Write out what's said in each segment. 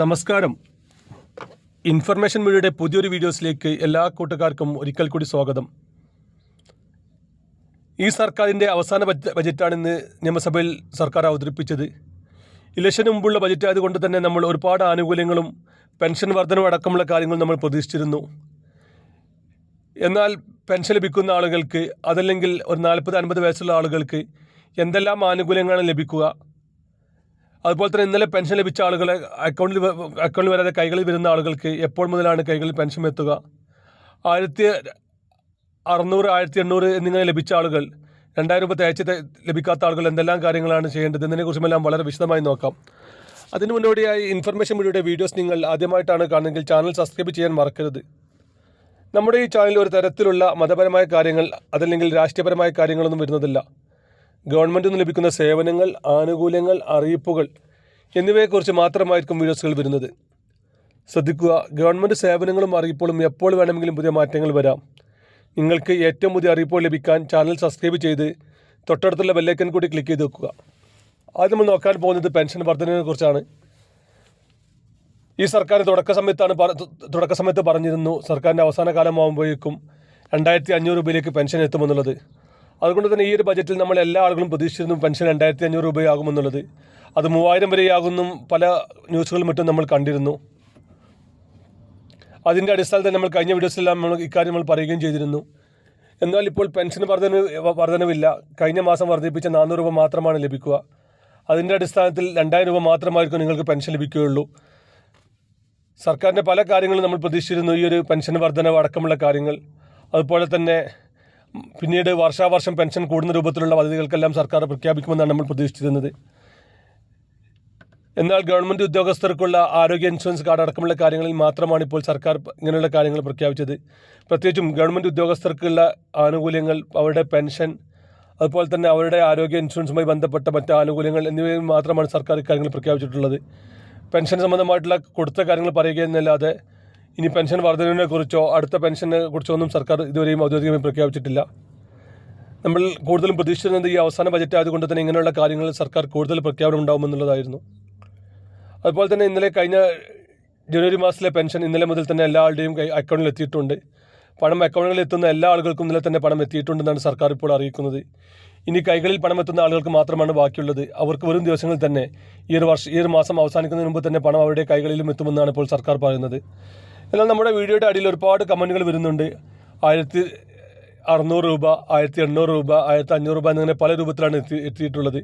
നമസ്കാരം. ഇൻഫർമേഷൻ മീഡിയയുടെ പുതിയൊരു വീഡിയോസിലേക്ക് എല്ലാ കൂട്ടുകാർക്കും ഒരിക്കൽ കൂടി സ്വാഗതം. ഈ സർക്കാരിന്റെ അവസാന ബജറ്റാണിന്ന് നിയമസഭയിൽ സർക്കാർ അവതരിപ്പിച്ചത്. ഇലക്ഷന് മുമ്പുള്ള ബജറ്റ് ആയതുകൊണ്ട് തന്നെ നമ്മൾ ഒരുപാട് ആനുകൂല്യങ്ങളും പെൻഷൻ വർധനവും അടക്കമുള്ള കാര്യങ്ങൾ നമ്മൾ പ്രതീക്ഷിച്ചിരുന്നു. എന്നാൽ പെൻഷൻ ലഭിക്കുന്ന ആളുകൾക്ക് അതല്ലെങ്കിൽ ഒരു നാൽപ്പത് അൻപത് വയസ്സുള്ള ആളുകൾക്ക് എന്തെല്ലാം ആനുകൂല്യങ്ങളാണ് ലഭിക്കുക? അതുപോലെ തന്നെ ഇന്നലെ പെൻഷൻ ലഭിച്ച ആളുകളെ അക്കൗണ്ടിൽ അക്കൗണ്ടിൽ വരാതെ കൈകളിൽ വരുന്ന ആളുകൾക്ക് എപ്പോൾ മുതലാണ് കൈകളിൽ പെൻഷൻ എത്തുക? ആയിരത്തി അറുന്നൂറ് ആയിരത്തി എണ്ണൂറ് എന്നിങ്ങനെ ലഭിച്ച ആളുകൾ രണ്ടായിരം രൂപ തേച്ച് ലഭിക്കാത്ത ആളുകൾ എന്തെല്ലാം കാര്യങ്ങളാണ് ചെയ്യേണ്ടത്? എന്നതിനെക്കുറിച്ചുമെല്ലാം വളരെ വിശദമായി നോക്കാം. അതിനു മുന്നോടിയായി ഇൻഫർമേഷൻ മീഡിയയുടെ വീഡിയോസ് നിങ്ങൾ ആദ്യമായിട്ടാണ് കാണുന്നതെങ്കിൽ ചാനൽ സബ്സ്ക്രൈബ് ചെയ്യാൻ മറക്കരുത്. നമ്മുടെ ഈ ചാനലിൽ ഒരു തരത്തിലുള്ള മതപരമായ കാര്യങ്ങൾ അതല്ലെങ്കിൽ രാഷ്ട്രീയപരമായ കാര്യങ്ങളൊന്നും വരുന്നതില്ല. ഗവൺമെന്റിൽ നിന്ന് ലഭിക്കുന്ന സേവനങ്ങൾ ആനുകൂല്യങ്ങൾ അറിയിപ്പുകൾ എന്നിവയെക്കുറിച്ച് മാത്രമായിരിക്കും വീഡിയോസുകൾ വരുന്നത്. ശ്രദ്ധിക്കുക ഗവൺമെന്റ് സേവനങ്ങളും അറിയിപ്പുകളും എപ്പോൾ വേണമെങ്കിലും പുതിയ മാറ്റങ്ങൾ വരാം. നിങ്ങൾക്ക് ഏറ്റവും പുതിയ അറിയിപ്പുകൾ ലഭിക്കാൻ ചാനൽ സബ്സ്ക്രൈബ് ചെയ്ത് തൊട്ടടുത്തുള്ള ബെല്ലൈക്കൻ കൂടി ക്ലിക്ക് ചെയ്ത് വെക്കുക. ആദ്യം നമ്മൾ നോക്കാൻ പോകുന്നത് പെൻഷൻ വർധനയെ കുറിച്ചാണ്. ഈ സർക്കാർ തുടക്ക സമയത്താണ് തുടക്ക സമയത്ത് പറഞ്ഞിരുന്നു സർക്കാരിന്റെ അവസാന കാലമാകുമ്പോഴേക്കും രണ്ടായിരത്തി അഞ്ഞൂറ് രൂപയിലേക്ക് പെൻഷൻ എത്തുമെന്നുള്ളത്. അതുകൊണ്ട് തന്നെ ഈ ഒരു ബജറ്റിൽ നമ്മൾ എല്ലാ ആളുകളും പ്രതീക്ഷിച്ചിരുന്നു പെൻഷൻ രണ്ടായിരത്തി അഞ്ഞൂറ് രൂപയാകുമെന്നുള്ളത്. അത് മൂവായിരം വരെയാകുമെന്നും പല ന്യൂസുകളും മറ്റും നമ്മൾ കണ്ടിരുന്നു. അതിന്റെ അടിസ്ഥാനത്തിൽ നമ്മൾ കഴിഞ്ഞ വീഡിയോസിലെല്ലാം നമ്മൾ ഇക്കാര്യം നമ്മൾ പറയുകയും ചെയ്തിരുന്നു. എന്നാൽ ഇപ്പോൾ പെൻഷൻ വർധന വർധനവില്ല. കഴിഞ്ഞ മാസം വർദ്ധിപ്പിച്ച നാനൂറ് രൂപ മാത്രമാണ് ലഭിക്കുക. അതിന്റെ അടിസ്ഥാനത്തിൽ രണ്ടായിരം രൂപ മാത്രമായിരിക്കും നിങ്ങൾക്ക് പെൻഷൻ ലഭിക്കുകയുള്ളൂ. സർക്കാരിന്റെ പല കാര്യങ്ങളും നമ്മൾ പ്രതീക്ഷിച്ചിരുന്നു ഈ ഒരു പെൻഷൻ വർധനവ് അടക്കമുള്ള കാര്യങ്ങൾ. അതുപോലെ തന്നെ പിന്നീട് വർഷാവർഷം പെൻഷൻ കൂടുന്ന രൂപത്തിലുള്ള പദ്ധതികൾക്കെല്ലാം സർക്കാർ പ്രഖ്യാപിക്കുമെന്നാണ് നമ്മൾ പ്രതീക്ഷിച്ചിരുന്നത്. എന്നാൽ ഗവൺമെന്റ് ഉദ്യോഗസ്ഥർക്കുള്ള ആരോഗ്യ ഇൻഷുറൻസ് കാർഡ് അടക്കമുള്ള കാര്യങ്ങളിൽ മാത്രമാണ് ഇപ്പോൾ സർക്കാർ ഇങ്ങനെയുള്ള കാര്യങ്ങൾ പ്രഖ്യാപിച്ചത്. പ്രത്യേകിച്ചും ഗവൺമെന്റ് ഉദ്യോഗസ്ഥർക്കുള്ള ആനുകൂല്യങ്ങൾ അവരുടെ പെൻഷൻ അതുപോലെ തന്നെ അവരുടെ ആരോഗ്യ ഇൻഷുറൻസുമായി ബന്ധപ്പെട്ട മറ്റ് ആനുകൂല്യങ്ങൾ എന്നിവയിൽ മാത്രമാണ് സർക്കാർ ഇക്കാര്യങ്ങൾ പ്രഖ്യാപിച്ചിട്ടുള്ളത്. പെൻഷൻ സംബന്ധമായിട്ടുള്ള കൊടുത്ത കാര്യങ്ങൾ പറയുകയെന്നല്ലാതെ ഇനി പെൻഷൻ വർധനവിനെ കുറിച്ചോ അടുത്ത പെൻഷനെ കുറിച്ചോ ഒന്നും സർക്കാർ ഇതുവരെയും ഔദ്യോഗികമായി പ്രഖ്യാപിച്ചിട്ടില്ല. നമ്മൾ കൂടുതലും പ്രതീക്ഷിച്ചിരുന്നത് ഈ അവസാന ബജറ്റ് ആയതുകൊണ്ട് തന്നെ ഇങ്ങനെയുള്ള കാര്യങ്ങൾ സർക്കാർ കൂടുതൽ പ്രഖ്യാപനം ഉണ്ടാകുമെന്നുള്ളതായിരുന്നു അതുപോലെ തന്നെ ഇന്നലെ കഴിഞ്ഞ ജനുവരി മാസത്തിലെ പെൻഷൻ ഇന്നലെ മുതൽ തന്നെ എല്ലാ ആളുടെയും അക്കൗണ്ടിൽ എത്തിയിട്ടുണ്ട്. പണം അക്കൗണ്ടുകളിൽ എത്തുന്ന എല്ലാ ആളുകൾക്കും ഇന്നലെ തന്നെ പണം എത്തിയിട്ടുണ്ടെന്നാണ് സർക്കാർ ഇപ്പോൾ അറിയിക്കുന്നത്. ഇനി കൈകളിൽ പണം എത്തുന്ന ആളുകൾക്ക് മാത്രമാണ് ബാക്കിയുള്ളത്. അവർക്ക് വരും ദിവസങ്ങളിൽ തന്നെ ഈ ഒരു വർഷം ഈ ഒരു മാസം അവസാനിക്കുന്നതിന് മുമ്പ് തന്നെ പണം അവരുടെ കൈകളിലും എത്തുമെന്നാണ് ഇപ്പോൾ സർക്കാർ പറയുന്നത്. എന്നാൽ നമ്മുടെ വീഡിയോയുടെ അടിയിൽ ഒരുപാട് കമന്റുകൾ വരുന്നുണ്ട്. ആയിരത്തി അറുന്നൂറ് രൂപ ആയിരത്തി എണ്ണൂറ് രൂപ ആയിരത്തി അഞ്ഞൂറ് രൂപ എന്നിങ്ങനെ പല രൂപത്തിലാണ് എത്തി എത്തിയിട്ടുള്ളത്.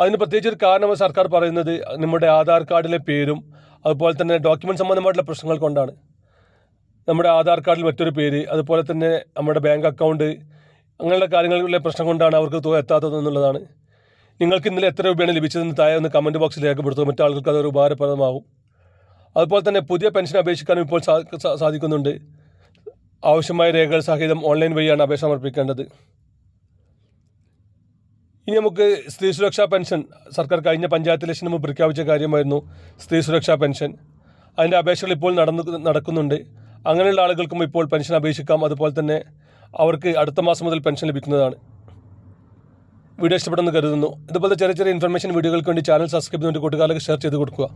അതിന് പ്രത്യേകിച്ച് ഒരു കാരണം സർക്കാർ പറയുന്നത് നമ്മുടെ ആധാർ കാർഡിലെ പേരും അതുപോലെ തന്നെ ഡോക്യുമെന്റ് സംബന്ധമായിട്ടുള്ള പ്രശ്നങ്ങൾ കൊണ്ടാണ്. നമ്മുടെ ആധാർ കാർഡിൽ മറ്റൊരു പേര് അതുപോലെ തന്നെ നമ്മുടെ ബാങ്ക് അക്കൗണ്ട് അങ്ങനെയുള്ള കാര്യങ്ങളിലെ പ്രശ്നം കൊണ്ടാണ് അവർക്ക് തുക എത്താത്തതെന്നുള്ളതാണ് നിങ്ങൾക്ക് ഇന്നലെ എത്ര രൂപയാണ് ലഭിച്ചതെന്ന് താഴെ ഒന്ന് കമന്റ് ബോക്സിൽ രേഖപ്പെടുത്തുക മറ്റാളുകൾക്ക് അതൊരു ഉപകാരപ്രദമാകും. അതുപോലെ തന്നെ പുതിയ പെൻഷൻ അപേക്ഷിക്കാനും ഇപ്പോൾ സാധിക്കുന്നുണ്ട്. ആവശ്യമായ രേഖകൾ സഹിതം ഓൺലൈൻ വഴിയാണ് അപേക്ഷ സമർപ്പിക്കേണ്ടത്. ഇനി നമുക്ക് സ്ത്രീ സുരക്ഷാ പെൻഷൻ. സർക്കാർ കഴിഞ്ഞ പഞ്ചായത്ത് ഇലക്ഷന് മുമ്പ് പ്രഖ്യാപിച്ച കാര്യമായിരുന്നു സ്ത്രീ സുരക്ഷാ പെൻഷൻ. അതിന്റെ അപേക്ഷകൾ ഇപ്പോൾ നടന്നു നടക്കുന്നുണ്ട്. അങ്ങനെയുള്ള ആളുകൾക്കും ഇപ്പോൾ പെൻഷൻ അപേക്ഷിക്കാം. അതുപോലെ തന്നെ അവർക്ക് അടുത്ത മാസം മുതൽ പെൻഷൻ ലഭിക്കുന്നതാണ്. വീഡിയോ ഇഷ്ടപ്പെടുന്നു കരുതുന്നു. ഇതുപോലത്തെ ചെറിയ ചെറിയ ഇൻഫർമേഷൻ വീഡിയോകൾക്ക് വേണ്ടി ചാനൽ സബ്സ്ക്രൈബ് ചെയ്തുകൊണ്ട് കൂട്ടുകാർക്ക് ഷെയർ ചെയ്ത് കൊടുക്കുക.